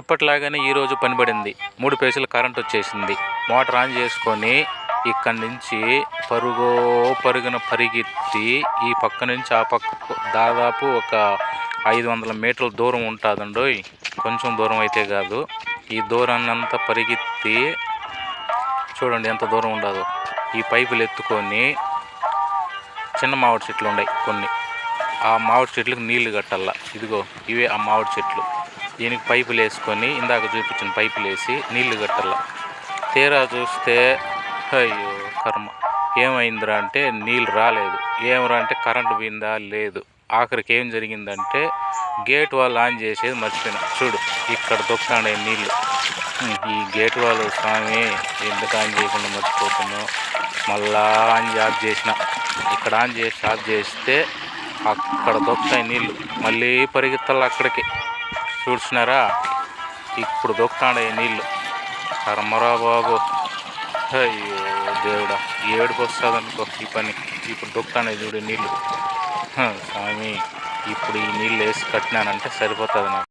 ఎప్పటిలాగానే ఈరోజు పనిపడింది మూడు పేజీలు కరెంట్ వచ్చేసింది. మోటార్ ఆన్ చేసుకొని ఇక్కడి నుంచి పరుగో పరుగున పరిగెత్తి ఈ పక్క నుంచి ఆ పక్క దాదాపు ఒక ఐదు వందల మీటర్ల దూరం ఉంటుందండి కొంచెం దూరం అయితే కాదు. ఈ దూరాన్ని అంతా పరిగెత్తి చూడండి ఎంత దూరం ఉండదో ఈ పైపులు ఎత్తుకొని చిన్న మామిడి చెట్లు ఉన్నాయి కొన్ని. ఆ మామిడి చెట్లకు నీళ్ళు కట్టాల. ఇదిగో ఇవే ఆ మామిడి చెట్లు. దీనికి పైపులు వేసుకొని ఇందాక చూపించిన పైపులు వేసి నీళ్ళు కట్టాల. తీరా చూస్తే అయ్యో కర్మ. ఏమైందిరా అంటే నీళ్ళు రాలేదు. ఏమరా అంటే కరెంటు పోయిందా? లేదు. ఆఖరికి ఏం జరిగిందంటే గేట్ వాళ్ళు ఆన్ చేసేది మర్చిపోయినా. చూడు ఇక్కడ దొక్కాడే నీళ్ళు ఈ గేట్ వాళ్ళు స్వామి ఎందుకు ఆన్ చేయకుండా మర్చిపోతున్నావు? మళ్ళా ఆన్ ఆఫ్ చేసిన. ఇక్కడ ఆన్ చేసి ఆఫ్ చేస్తే అక్కడ దొక్కుతాయి నీళ్ళు మళ్ళీ పరిగెత్తాలి అక్కడికి. చూసినారా? ఇప్పుడు దొక్కుతాడే నీళ్ళు. కర్మరా బాబు. అయ్యో దేవుడా ఏడుపు వస్తుంది అనుకో ఈ పని. ఇప్పుడు దొక్కుతాడే చూడు నీళ్ళు. స్వామి ఇప్పుడు ఈ నీళ్ళు వేసి కట్టినానంటే సరిపోతుంది నాకు.